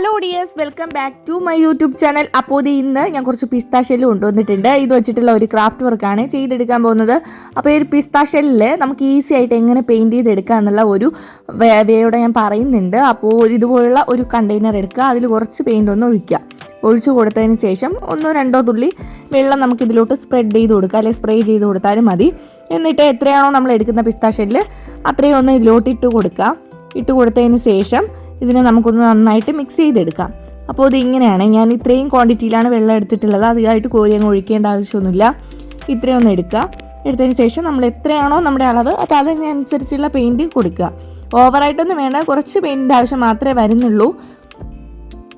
Hello dears welcome back to my YouTube channel അപ്പോൾ ഇത് ഇന്ന് ഞാൻ കുറച്ച് പിസ്താഷെല്ല് കൊണ്ടുവന്നിട്ടുണ്ട് ഇത് വെച്ചിട്ടുള്ള ഒരു ക്രാഫ്റ്റ് വർക്കാണ് ചെയ്തെടുക്കാൻ പോകുന്നത്. അപ്പോൾ ഈ ഒരു പിസ്താഷെല്ലിൽ നമുക്ക് ഈസി ആയിട്ട് എങ്ങനെ പെയിന്റ് ചെയ്തെടുക്കുക എന്നുള്ള ഒരു വേയോടെ ഞാൻ പറയുന്നുണ്ട്. അപ്പോൾ ഇതുപോലുള്ള ഒരു കണ്ടെയ്നർ എടുക്കുക. അതിൽ കുറച്ച് പെയിന്റ് ഒന്ന് ഒഴിക്കുക. ഒഴിച്ചു കൊടുത്തതിന് ശേഷം ഒന്നോ രണ്ടോ തുള്ളി വെള്ളം നമുക്ക് ഇതിലോട്ട് സ്പ്രെഡ് ചെയ്ത് കൊടുക്കുക. അല്ലെങ്കിൽ സ്പ്രേ ചെയ്ത് കൊടുത്താലും മതി. എന്നിട്ട് എത്രയാണോ നമ്മൾ എടുക്കുന്ന പിസ്താഷെല്ല് അത്രയും ഒന്ന് ഇതിലോട്ട് ഇട്ട് കൊടുക്കുക. ഇട്ട് കൊടുത്തതിന് ശേഷം ഇതിനെ നമുക്കൊന്ന് നന്നായിട്ട് മിക്സ് ചെയ്തെടുക്കാം. അപ്പോൾ ഇത് ഇങ്ങനെയാണ് ഞാൻ ഇത്രയും ക്വാണ്ടിറ്റിയിലാണ് വെള്ളം എടുത്തിട്ടുള്ളത്. അധികമായിട്ട് കോരി അങ്ങ് ഒഴിക്കേണ്ട ആവശ്യമൊന്നുമില്ല. ഇത്രയും ഒന്ന് എടുക്കുക. എടുത്തതിന് ശേഷം നമ്മൾ എത്രയാണോ നമ്മുടെ അളവ് അപ്പോൾ അതിനനുസരിച്ചുള്ള പെയിന്റ് കൊടുക്കുക. ഓവറായിട്ടൊന്നും വേണ്ട. കുറച്ച് പെയിന്റിന്റെ ആവശ്യം മാത്രമേ വരുന്നുള്ളൂ.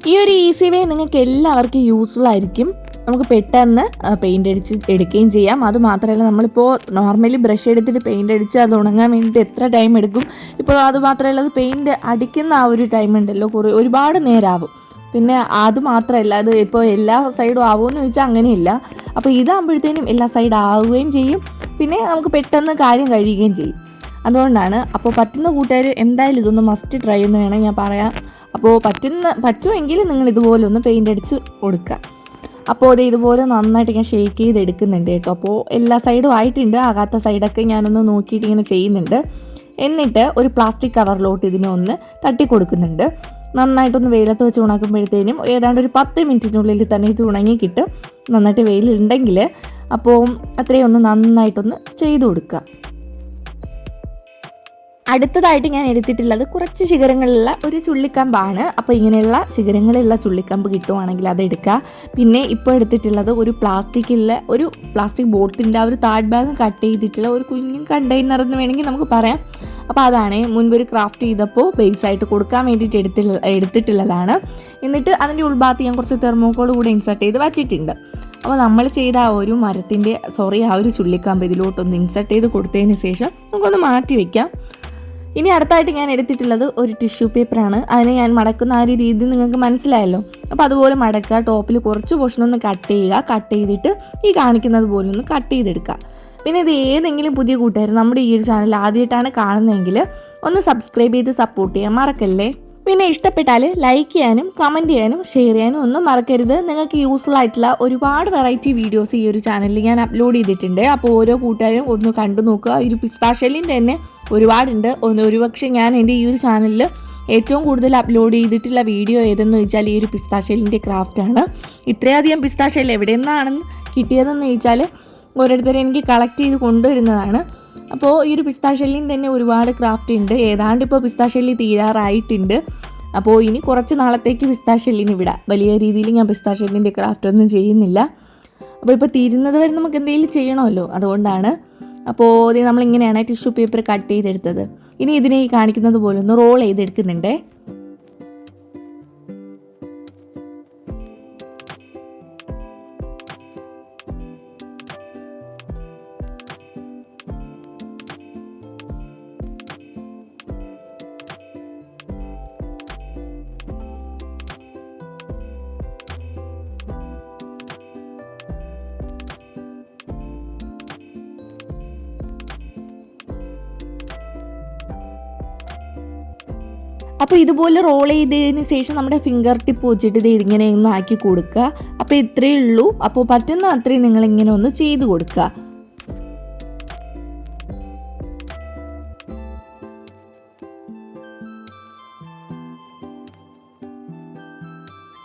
ഈ ഒരു ഈസി വേ നിങ്ങൾക്ക് എല്ലാവർക്കും യൂസ്ഫുൾ ആയിരിക്കും. നമുക്ക് പെട്ടെന്ന് പെയിന്റ് അടിച്ച് എടുക്കുകയും ചെയ്യാം. അത് മാത്രമല്ല നമ്മളിപ്പോൾ നോർമലി ബ്രഷ് എടുത്തിട്ട് പെയിന്റ് അടിച്ച് അത് ഉണങ്ങാൻ വേണ്ടിയിട്ട് എത്ര ടൈം എടുക്കും? ഇപ്പോൾ അത് മാത്രമല്ല അത് പെയിന്റ് അടിക്കുന്ന ആ ഒരു ടൈം ഉണ്ടല്ലോ കുറേ ഒരുപാട് നേരമാവും പിന്നെ അത് മാത്രമല്ല അത് ഇപ്പോൾ എല്ലാ സൈഡും ആവുമെന്ന് ചോദിച്ചാൽ അങ്ങനെയില്ല. അപ്പോൾ ഇതാകുമ്പോഴത്തേനും എല്ലാ സൈഡ് ആവുകയും ചെയ്യും. പിന്നെ നമുക്ക് പെട്ടെന്ന് കാര്യം കഴിയുകയും ചെയ്യും. അതുകൊണ്ടാണ് അപ്പോൾ പറ്റുന്ന കൂട്ടുകാർ എന്തായാലും ഇതൊന്ന് മസ്റ്റ് ട്രൈ എന്ന് വേണം ഞാൻ പറയാം അപ്പോൾ പറ്റുന്ന പറ്റുമെങ്കിൽ നിങ്ങൾ ഇതുപോലെ ഒന്ന് പെയിന്റ് അടിച്ച് കൊടുക്കുക. അപ്പോൾ അത് ഇതുപോലെ നന്നായിട്ട് ഞാൻ ഷേക്ക് ചെയ്ത് എടുക്കുന്നുണ്ട് കേട്ടോ. അപ്പോൾ എല്ലാ സൈഡും ആയിട്ടുണ്ട്. ആകാത്ത സൈഡൊക്കെ ഞാനൊന്ന് നോക്കിയിട്ട് ഇങ്ങനെ ചെയ്യുന്നുണ്ട്. എന്നിട്ട് ഒരു പ്ലാസ്റ്റിക് കവറിലോട്ട് ഇതിനെ ഒന്ന് തട്ടി കൊടുക്കുന്നുണ്ട്. നന്നായിട്ടൊന്ന് വെയിലത്ത് വെച്ച് ഉണക്കുമ്പോഴത്തേനും ഏതാണ്ട് ഒരു പത്ത് മിനിറ്റിനുള്ളിൽ തന്നെ ഇത് ഉണങ്ങി കിട്ടും. നന്നായിട്ട് വെയിലുണ്ടെങ്കിൽ അപ്പോൾ അത്രയും ഒന്ന് നന്നായിട്ടൊന്ന് ചെയ്തു കൊടുക്കുക. അടുത്തതായിട്ട് ഞാൻ എടുത്തിട്ടുള്ളത് കുറച്ച് ശിഖരങ്ങളുള്ള ഒരു ചുള്ളിക്കമ്പാണ്. അപ്പോൾ ഇങ്ങനെയുള്ള ശിഖരങ്ങളുള്ള ചുള്ളിക്കമ്പ് കിട്ടുവാണെങ്കിൽ അത് എടുക്കുക. പിന്നെ ഇപ്പോൾ എടുത്തിട്ടുള്ളത് ഒരു പ്ലാസ്റ്റിക്കിലെ ഒരു പ്ലാസ്റ്റിക് ബോട്ടിന്റെ ആ ഒരു താഴ് ഭാഗം കട്ട് ചെയ്തിട്ടുള്ള ഒരു കുഞ്ഞു കണ്ടെയ്നർ എന്ന് വേണമെങ്കിൽ നമുക്ക് പറയാം. അപ്പോൾ അതാണ് മുൻപ് ഒരു ക്രാഫ്റ്റ് ചെയ്തപ്പോൾ ബേസ് ആയിട്ട് കൊടുക്കാൻ വേണ്ടിയിട്ട് എടുത്തിട്ട് എടുത്തിട്ടുള്ളതാണ്. എന്നിട്ട് അതിന്റെ ഉൾഭാഗത്ത് ഞാൻ കുറച്ച് തെർമോക്കോൾ കൂടെ ഇൻസർട്ട് ചെയ്ത് വച്ചിട്ടുണ്ട്. അപ്പോൾ നമ്മൾ ചെയ്ത ആ ഒരു മരത്തിന്റെ സോറി ആ ഒരു ചുള്ളിക്കമ്പ് ഇതിലോട്ടൊന്ന് ഇൻസർട്ട് ചെയ്ത് കൊടുത്തതിന് ശേഷം നമുക്കൊന്ന് മാറ്റി വയ്ക്കാം ഇനി അടുത്തായിട്ട് ഞാൻ എടുത്തിട്ടുള്ളത് ഒരു ടിഷ്യൂ പേപ്പറാണ് അതിനെ ഞാൻ മടക്കുന്ന ആ ഒരു രീതി നിങ്ങൾക്ക് മനസ്സിലായല്ലോ. അപ്പോൾ അതുപോലെ മടക്കുക ടോപ്പിൽ കുറച്ച് പോർഷൻ ഒന്ന് കട്ട് ചെയ്യുക. കട്ട് ചെയ്തിട്ട് ഈ കാണിക്കുന്നത് പോലെ ഒന്ന് കട്ട് ചെയ്തെടുക്കുക. പിന്നെ ഇത് ഏതെങ്കിലും പുതിയ കൂട്ടുകാർ നമ്മുടെ ഈ ഒരു ചാനൽ ആദ്യമായിട്ടാണ് കാണുന്നതെങ്കിൽ ഒന്ന് സബ്സ്ക്രൈബ് ചെയ്ത് സപ്പോർട്ട് ചെയ്യാൻ മറക്കല്ലേ? പിന്നെ ഇഷ്ടപ്പെട്ടാൽ ലൈക്ക് ചെയ്യാനും കമന്റ് ചെയ്യാനും ഷെയർ ചെയ്യാനും ഒന്നും മറക്കരുത്. നിങ്ങൾക്ക് യൂസ്ഫുൾ ആയിട്ടുള്ള ഒരുപാട് വെറൈറ്റി വീഡിയോസ് ഈ ഒരു ചാനലിൽ ഞാൻ അപ്ലോഡ് ചെയ്തിട്ടുണ്ട്. അപ്പോൾ ഓരോ കൂട്ടുകാരും ഒന്ന് കണ്ടു നോക്കുക. ഈ ഒരു പിസ്താശലിന്റെ തന്നെ ഒരുപാടുണ്ട്. ഒന്ന് ഒരുപക്ഷെ ഞാൻ എന്റെ ഈ ഒരു ചാനലിൽ ഏറ്റവും കൂടുതൽ അപ്ലോഡ് ചെയ്തിട്ടുള്ള വീഡിയോ ഏതെന്ന് ചോദിച്ചാൽ ഈ ഒരു പിസ്താശലിന്റെ ക്രാഫ്റ്റാണ് ഇത്രയധികം പിസ്താഷൽ എവിടെ നിന്നാണെന്ന് കിട്ടിയതെന്ന് ചോദിച്ചാൽ ഓരോരുത്തരെ എനിക്ക് കളക്ട് ചെയ്ത് കൊണ്ടുവരുന്നതാണ്. അപ്പോൾ ഈ ഒരു പിസ്താശല്യം തന്നെ ഒരുപാട് ക്രാഫ്റ്റ് ഉണ്ട്. ഏതാണ്ട് ഇപ്പോൾ പിസ്താശല്യം തീരാറായിട്ടുണ്ട്. അപ്പോൾ ഇനി കുറച്ച് നാളത്തേക്ക് പിസ്താഷെല്ലിന് വിടാം. വലിയ രീതിയിൽ ഞാൻ പിസ്താശല്യന്റെ ക്രാഫ്റ്റ് ഒന്നും ചെയ്യുന്നില്ല. അപ്പോൾ ഇപ്പോൾ തീരുന്നത് വരെ നമുക്ക് എന്തെങ്കിലും ചെയ്യണമല്ലോ. അതുകൊണ്ടാണ്. അപ്പോൾ ഇത് നമ്മളിങ്ങനെയാണ് ടിഷ്യൂ പേപ്പർ കട്ട് ചെയ്തെടുത്തത്. ഇനി ഇതിനെ കാണിക്കുന്നത് പോലെ ഒന്ന് റോൾ ചെയ്തെടുക്കുന്നുണ്ടേ. അപ്പോൾ ഇതുപോലെ റോൾ ചെയ്തതിന് ശേഷം നമ്മുടെ ഫിംഗർ ടിപ്പ് വെച്ചിട്ട് ഇത് ഇങ്ങനെ ഒന്ന് ആക്കി കൊടുക്കുക. അപ്പോൾ ഇത്രയേ ഉള്ളൂ. അപ്പോൾ പറ്റുന്ന അത്രയും നിങ്ങൾ ഇങ്ങനെ ഒന്ന് ചെയ്ത് കൊടുക്കുക.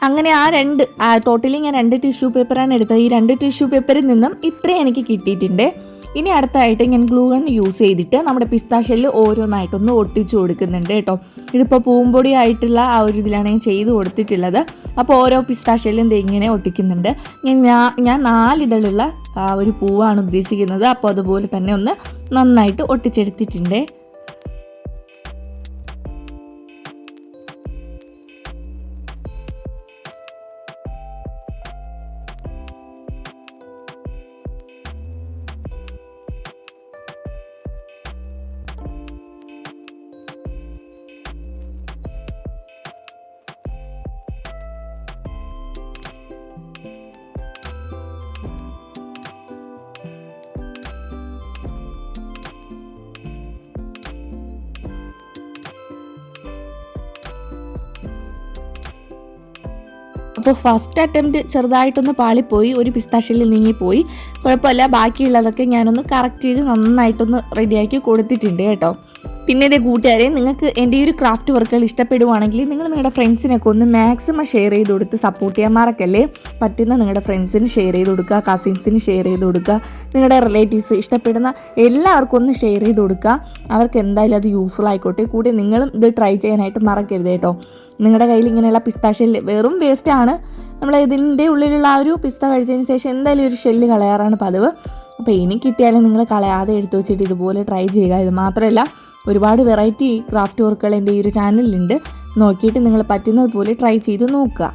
അങ്ങനെ ആ രണ്ട് ടോട്ടലി ഞാൻ രണ്ട് ടിഷ്യൂ പേപ്പറാണ് എടുത്തത്. ഈ രണ്ട് ടിഷ്യൂ പേപ്പറിൽ നിന്നും ഇത്രയും എനിക്ക് കിട്ടിയിട്ടുണ്ട്. ഇനി അടുത്തായിട്ട് ഞാൻ ഗ്ലൂ ഗൺ യൂസ് ചെയ്തിട്ട് നമ്മുടെ പിസ്താഷെല്ല് ഓരോന്നായിട്ടൊന്ന് ഒട്ടിച്ചു കൊടുക്കുന്നുണ്ട് കേട്ടോ. ഇതിപ്പോൾ പൂമ്പൊടി ആയിട്ടുള്ള ആ ഒരു ഇതിലാണ് ഞാൻ ചെയ്ത് കൊടുത്തിട്ടുള്ളത്. അപ്പോൾ ഓരോ പിസ്താഷെല്ലും ദേ ഇങ്ങനെ ഒട്ടിക്കുന്നുണ്ട്. ഞാൻ ഞാൻ നാലിതളുള്ള ആ ഒരു പൂവാണ് ഉദ്ദേശിക്കുന്നത്. അപ്പോൾ അതുപോലെ തന്നെ ഒന്ന് നന്നായിട്ട് ഒട്ടിച്ചെടുത്തിട്ടുണ്ട്. അപ്പോൾ ഫസ്റ്റ് അറ്റംപ്റ്റ് ചെറുതായിട്ടൊന്ന് പാളിപ്പോയി ഒരു പിസ്താശയിൽ നീങ്ങിപ്പോയി. കുഴപ്പമില്ല ബാക്കിയുള്ളതൊക്കെ ഞാനൊന്ന് കറക്റ്റ് ചെയ്ത് നന്നായിട്ടൊന്ന് റെഡിയാക്കി കൊടുത്തിട്ടുണ്ട് കേട്ടോ. പിന്നെ ഇതേ കൂട്ടുകാരെ നിങ്ങൾക്ക് എന്റെ ഈ ഒരു ക്രാഫ്റ്റ് വർക്കുകൾ ഇഷ്ടപ്പെടുവാണെങ്കിൽ നിങ്ങൾ നിങ്ങളുടെ ഫ്രണ്ട്സിനൊക്കെ ഒന്ന് മാക്സിമം ഷെയർ ചെയ്ത് കൊടുത്ത് സപ്പോർട്ട് ചെയ്യാൻ മറക്കല്ലേ? പറ്റുന്ന നിങ്ങളുടെ ഫ്രണ്ട്സിന് ഷെയർ ചെയ്ത് കൊടുക്കുക കസിൻസിന് ഷെയർ ചെയ്ത് കൊടുക്കുക നിങ്ങളുടെ റിലേറ്റീവ്സ് ഇഷ്ടപ്പെടുന്ന എല്ലാവർക്കും ഒന്ന് ഷെയർ ചെയ്ത് കൊടുക്കുക. അവർക്ക് എന്തായാലും അത് യൂസ്ഫുൾ ആയിക്കോട്ടെ. കൂടി നിങ്ങളും ഇത് ട്രൈ ചെയ്യാനായിട്ട് മറക്കരുത് കേട്ടോ. നിങ്ങളുടെ കയ്യിൽ ഇങ്ങനെയുള്ള പിസ്ത ഷെല്ല് വെറും ആണ്. നമ്മൾ ഇതിന്റെ ഉള്ളിലുള്ള ആ ഒരു പിസ്ത കഴിച്ചതിന് ശേഷം എന്തായാലും ഒരു ഷെല്ല് കളയാറാണ് പതിവ്. അപ്പോൾ ഇനി കിട്ടിയാലും നിങ്ങൾ കളയാതെ എടുത്തു വെച്ചിട്ട് ഇതുപോലെ ട്രൈ ചെയ്യുക. ഇത് മാത്രമല്ല ഒരുപാട് വെറൈറ്റി ക്രാഫ്റ്റ് വർക്കുകൾ എന്റെ ഈ ഒരു ചാനലിലുണ്ട് നോക്കിയിട്ട് നിങ്ങൾ പറ്റുന്നത് പോലെ ട്രൈ ചെയ്ത് നോക്കുക.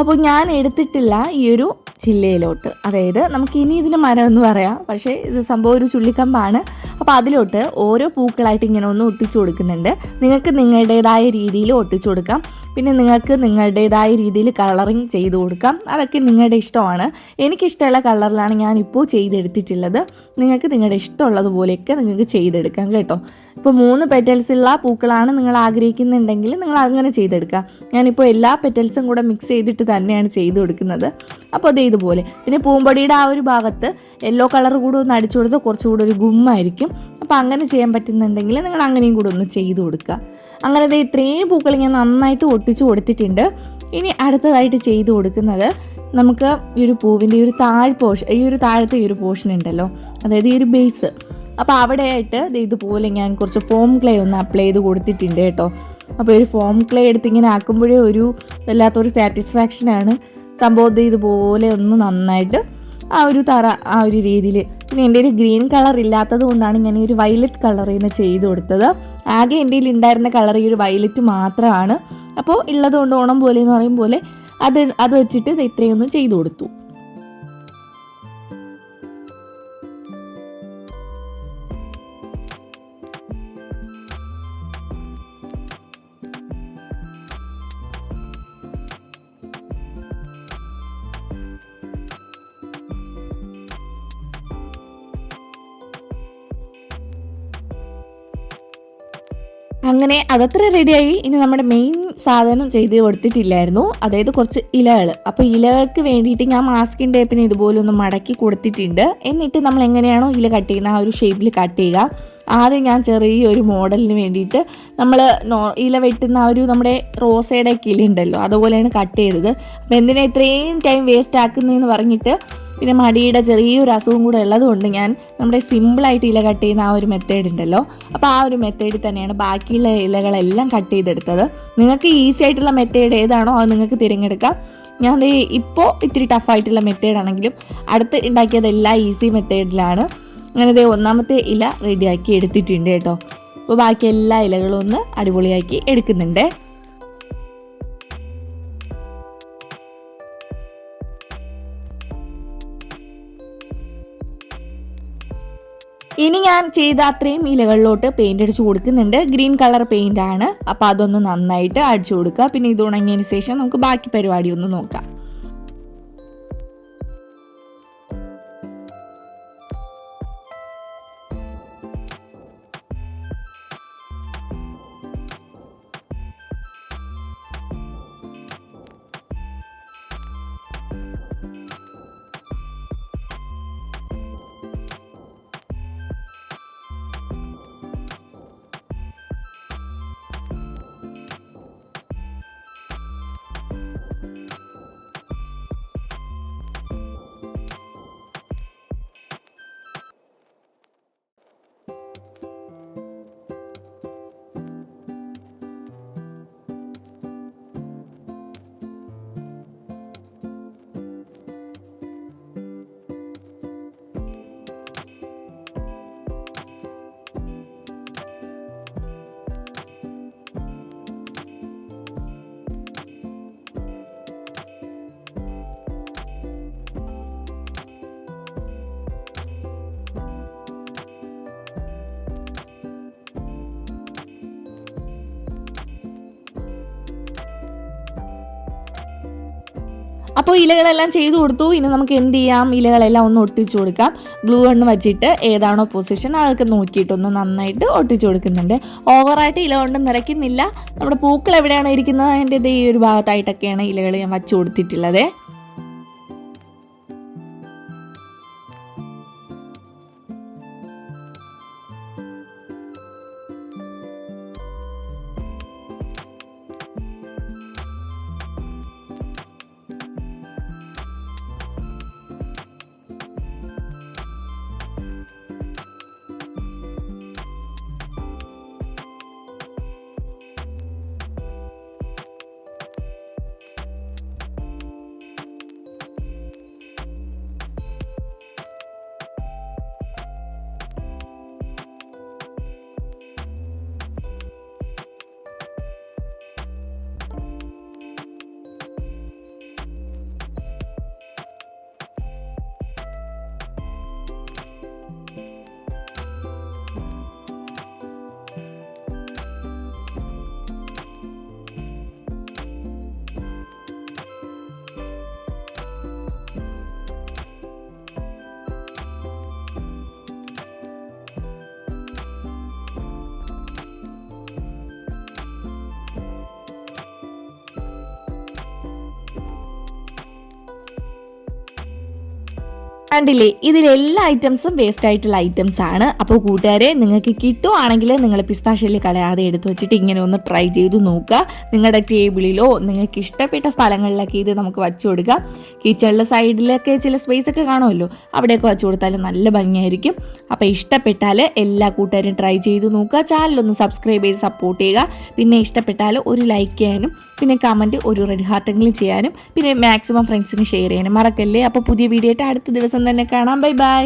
അപ്പോൾ ഞാൻ എടുത്തിട്ടില്ല ഈ ഒരു ചില്ലയിലോട്ട്. അതായത് നമുക്ക് ഇനി ഇതിന് മരം എന്ന് പറയാം. പക്ഷേ ഇത് സംഭവം ഒരു ചുള്ളിക്കമ്പാണ്. അപ്പോൾ അതിലോട്ട് ഓരോ പൂക്കളായിട്ട് ഇങ്ങനെ ഒന്ന് ഒട്ടിച്ചു കൊടുക്കുന്നുണ്ട്. നിങ്ങൾക്ക് നിങ്ങളുടേതായ രീതിയിൽ ഒട്ടിച്ചു കൊടുക്കാം. പിന്നെ നിങ്ങൾക്ക് നിങ്ങളുടേതായ രീതിയിൽ കളറിങ് ചെയ്ത് കൊടുക്കാം. അതൊക്കെ നിങ്ങളുടെ ഇഷ്ടമാണ്. എനിക്കിഷ്ടമുള്ള കളറിലാണ് ഞാൻ ഇപ്പോൾ ചെയ്തെടുത്തിട്ടുള്ളത്. നിങ്ങൾക്ക് നിങ്ങളുടെ ഇഷ്ടമുള്ളതുപോലെയൊക്കെ നിങ്ങൾക്ക് ചെയ്തെടുക്കാം കേട്ടോ. ഇപ്പോൾ മൂന്ന് പെറ്റൽസുള്ള പൂക്കളാണ് നിങ്ങൾ ആഗ്രഹിക്കുന്നുണ്ടെങ്കിൽ നിങ്ങൾ അങ്ങനെ ചെയ്തെടുക്കാം. ഞാനിപ്പോൾ എല്ലാ പെറ്റൽസും കൂടെ മിക്സ് ചെയ്തിട്ട് തന്നെയാണ് ചെയ്ത് കൊടുക്കുന്നത്. അപ്പോൾ അതേ ഇതുപോലെ പിന്നെ പൂമ്പൊടിയുടെ ആ ഒരു ഭാഗത്ത് യെല്ലോ കളർ കൂടെ ഒന്ന് അടിച്ചു കൊടുത്താൽ കുറച്ചുകൂടെ ഒരു ഗുമ്മായിരിക്കും. അപ്പോൾ അങ്ങനെ ചെയ്യാൻ പറ്റുന്നുണ്ടെങ്കിൽ നിങ്ങൾ അങ്ങനെയും കൂടെ ഒന്ന് ചെയ്തു കൊടുക്കുക. അങ്ങനെ ഇത്രയും പൂക്കൾ ഞാൻ നന്നായിട്ട് ഒട്ടിച്ചു കൊടുത്തിട്ടുണ്ട്. ഇനി അടുത്തതായിട്ട് ചെയ്തു കൊടുക്കുന്നത് നമുക്ക് ഈ ഒരു പൂവിന്റെ ഈ ഒരു താഴ് പോർഷൻ ഈ ഒരു താഴത്തെ ഈ ഒരു പോർഷൻ ഉണ്ടല്ലോ. അതായത് ഈ ഒരു ബേസ് അപ്പോൾ അവിടെയായിട്ട് ഇതുപോലെ ഞാൻ കുറച്ച് ഫോം ക്ലേ ഒന്ന് അപ്ലൈ ചെയ്ത് കൊടുത്തിട്ടുണ്ട് കേട്ടോ. അപ്പോൾ ഒരു ഫോം ക്ലേ എടുത്ത് ഇങ്ങനെ ആക്കുമ്പോഴേ ഒരു വല്ലാത്തൊരു സാറ്റിസ്ഫാക്ഷനാണ് സംഭവം ഇതുപോലെ ഒന്ന് നന്നായിട്ട് ആ ഒരു തറ ആ ഒരു രീതിയിൽ പിന്നെ എന്റെ ഒരു ഗ്രീൻ കളർ ഇല്ലാത്തത് കൊണ്ടാണ് ഞാൻ ഈ ഒരു വയലറ്റ് കളർ നിന്ന് ചെയ്ത് കൊടുത്തത്. ആകെ എന്റെ ഉണ്ടായിരുന്ന കളർ ഈ ഒരു വയലറ്റ് മാത്രമാണ്. അപ്പോൾ ഉള്ളതുകൊണ്ട് ഓണം പോലെ എന്ന് പറയും പോലെ അത് അത് വെച്ചിട്ട് ഇത് ഇത്രയൊന്നും ചെയ്തു കൊടുത്തു. അങ്ങനെ അതത്ര റെഡിയായി ഇനി നമ്മുടെ മെയിൻ സാധനം ചെയ്ത് കൊടുത്തിട്ടില്ലായിരുന്നു. അതായത് കുറച്ച് ഇലകൾ അപ്പോൾ ഇലകൾക്ക് വേണ്ടിയിട്ട് ഞാൻ മാസ്കിൻ ടേപ്പിന് ഇതുപോലെ ഒന്ന് മടക്കി കൊടുത്തിട്ടുണ്ട്. എന്നിട്ട് നമ്മൾ എങ്ങനെയാണോ ഇല കട്ട് ചെയ്യുന്ന ആ ഒരു ഷേപ്പിൽ കട്ട് ചെയ്യുക. ആദ്യം ഞാൻ ചെറിയൊരു മോഡലിന് വേണ്ടിയിട്ട് നമ്മൾ നോ ഇല വെട്ടുന്ന ആ ഒരു നമ്മുടെ റോസയുടെ ഇല ഉണ്ടല്ലോ അതുപോലെയാണ് കട്ട് ചെയ്തത്. അപ്പോൾ എന്തിനാ ഇത്രയും ടൈം വേസ്റ്റ് ആക്കുന്നതെന്ന് പറഞ്ഞിട്ട് പിന്നെ മടിയുടെ ചെറിയൊരു അസുഖം കൂടെ ഉള്ളതുകൊണ്ട് ഞാൻ നമ്മുടെ സിമ്പിളായിട്ട് ഇല കട്ട് ചെയ്യുന്ന ആ ഒരു മെത്തേഡ് ഉണ്ടല്ലോ. അപ്പോൾ ആ ഒരു മെത്തേഡിൽ തന്നെയാണ് ബാക്കിയുള്ള ഇലകളെല്ലാം കട്ട് ചെയ്തെടുത്തത്. നിങ്ങൾക്ക് ഈസി ആയിട്ടുള്ള മെത്തേഡ് ഏതാണോ അത് നിങ്ങൾക്ക് തിരഞ്ഞെടുക്കാം. ഞാൻ ഇപ്പോൾ ഇത്തിരി ടഫായിട്ടുള്ള മെത്തേഡ് ആണെങ്കിലും അടുത്ത് ഉണ്ടാക്കിയതെല്ലാം ഈസി മെത്തേഡിലാണ് അങ്ങനെ ദേ ഒന്നാമത്തെ ഇല റെഡിയാക്കി എടുത്തിട്ടുണ്ട് കേട്ടോ. അപ്പോൾ ബാക്കി എല്ലാ ഇലകളും ഒന്ന് അടിപൊളിയാക്കി എടുക്കുന്നുണ്ട്. ഇനി ഞാൻ ചെയ്ത അത്രയും ഇലകളിലോട്ട് പെയിന്റ് അടിച്ചു കൊടുക്കുന്നുണ്ട്. ഗ്രീൻ കളർ പെയിന്റ് ആണ്. അപ്പോൾ അതൊന്ന് നന്നായിട്ട് അടിച്ചു കൊടുക്കുക. പിന്നെ ഇത് ഉണങ്ങിയതിന് ശേഷം നമുക്ക് ബാക്കി പരിപാടി ഒന്ന് നോക്കാം. അപ്പോൾ ഇലകളെല്ലാം ചെയ്തു കൊടുത്തു. ഇനി നമുക്ക് എന്ത് ചെയ്യാം? ഇലകളെല്ലാം ഒന്ന് ഒട്ടിച്ചു കൊടുക്കാം. ഗ്ലൂ കണ്ണ് വെച്ചിട്ട് ഏതാണോ പൊസിഷൻ അതൊക്കെ നോക്കിയിട്ടൊന്ന് നന്നായിട്ട് ഒട്ടിച്ചു കൊടുക്കുന്നുണ്ട്. ഓവറായിട്ട് ഇല കൊണ്ട് നിറയ്ക്കുന്നില്ല. നമ്മുടെ പൂക്കൾ എവിടെയാണ് ഇരിക്കുന്നത്? അതിന്റെ ഈ ഒരു ഭാഗത്തായിട്ടൊക്കെയാണ് ഇലകൾ ഞാൻ വച്ചു കൊടുത്തിട്ടുള്ളത്. കണ്ടില്ലേ? ഇതിലെല്ലാ ഐറ്റംസും വേസ്റ്റ് ആയിട്ടുള്ള ഐറ്റംസ് ആണ്. അപ്പോൾ കൂട്ടുകാരെ നിങ്ങൾക്ക് കിട്ടുവാണെങ്കിൽ നിങ്ങൾ പിസ്താഷെല്ലി കളയാതെ എടുത്തു വെച്ചിട്ട് ഇങ്ങനെ ഒന്ന് ട്രൈ ചെയ്ത് നോക്കുക. നിങ്ങളുടെ ടേബിളിലോ നിങ്ങൾക്ക് ഇഷ്ടപ്പെട്ട സ്ഥലങ്ങളിലൊക്കെ ഇത് നമുക്ക് വച്ചു കൊടുക്കാം കിച്ചണിലെ സൈഡിലൊക്കെ ചില സ്പേസ് ഒക്കെ കാണുമല്ലോ? അവിടെയൊക്കെ വച്ചു കൊടുത്താൽ നല്ല ഭംഗിയായിരിക്കും. അപ്പോൾ ഇഷ്ടപ്പെട്ടാൽ എല്ലാ കൂട്ടുകാരും ട്രൈ ചെയ്ത് നോക്കുക. ചാനലൊന്ന് സബ്സ്ക്രൈബ് ചെയ്ത് സപ്പോർട്ട് ചെയ്യുക. പിന്നെ ഇഷ്ടപ്പെട്ടാൽ ഒരു ലൈക്ക് ചെയ്യാനും പിന്നെ കമന്റ് ഒരു റെഡ് ഹാർട്ടെങ്കിലും ചെയ്യാനും പിന്നെ മാക്സിമം ഫ്രണ്ട്സിന് ഷെയർ ചെയ്യാനും മറക്കല്ലേ? അപ്പോൾ പുതിയ വീഡിയോ ആയിട്ട് അടുത്ത ദിവസം തന്നെ കാണാം. Bye bye.